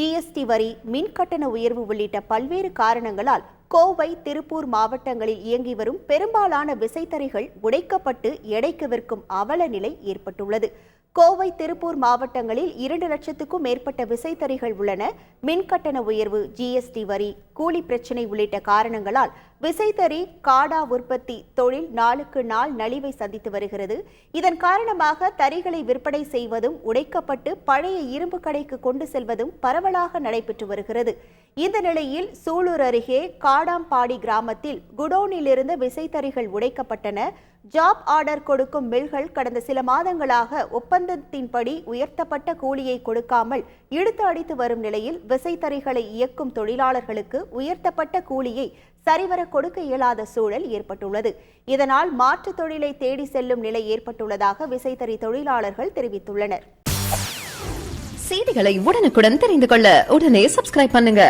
GST வரி மின் கட்டண உயர்வு உள்ளிட்ட பல்வேறு காரணங்களால் கோவை திருப்பூர் மாவட்டங்களில் இயங்கி வரும் பெரும்பாலான விசைத்தறிகள் உடைக்கப்பட்டு எடைக்கு விற்கும் அவல நிலை ஏற்பட்டுள்ளது. கோவை திருப்பூர் மாவட்டங்களில் இரண்டு லட்சத்துக்கும் மேற்பட்ட விசைத்தறிகள் உள்ளன. மின் கட்டண உயர்வு ஜிஎஸ்டி வரி கூலி பிரச்சினை உள்ளிட்ட காரணங்களால் விசைத்தறி காடா உற்பத்தி தொழில் நாளுக்கு நாள் நலிவை சந்தித்து வருகிறது. இதன் காரணமாக தறிகளை விற்பனை செய்வதும் உடைக்கப்பட்டு பழைய இரும்பு கடைக்கு கொண்டு செல்வதும் பரவலாக நடைபெற்று வருகிறது. இந்த நிலையில் சூலூர் அருகே காடாம்பாடி கிராமத்தில் குடோனிலிருந்து விசைத்தறிகள் உடைக்கப்பட்டன. ஜாப் ஆர்டர் கொடுக்கும் மில்கள் கடந்த சில மாதங்களாக ஒப்பந்தத்தின்படி உயர்த்தப்பட்ட கூலியை கொடுக்காமல் இழுத்து அடித்து வரும் நிலையில் விசைத்தறிகளை இயக்கும் தொழிலாளர்களுக்கு உயர்த்தப்பட்ட கூலியை சரிவர கொடுக்க இயலாத சூழல் ஏற்பட்டுள்ளது. இதனால் மாற்றுத் தொழிலை தேடி செல்லும் நிலை ஏற்பட்டுள்ளதாக விசைத்தறி தொழிலாளர்கள் தெரிவித்துள்ளனர். செய்திகளை உடனுக்குடன் தெரிந்து கொள்ள உடனே சப்ஸ்கிரைப் பண்ணுங்க.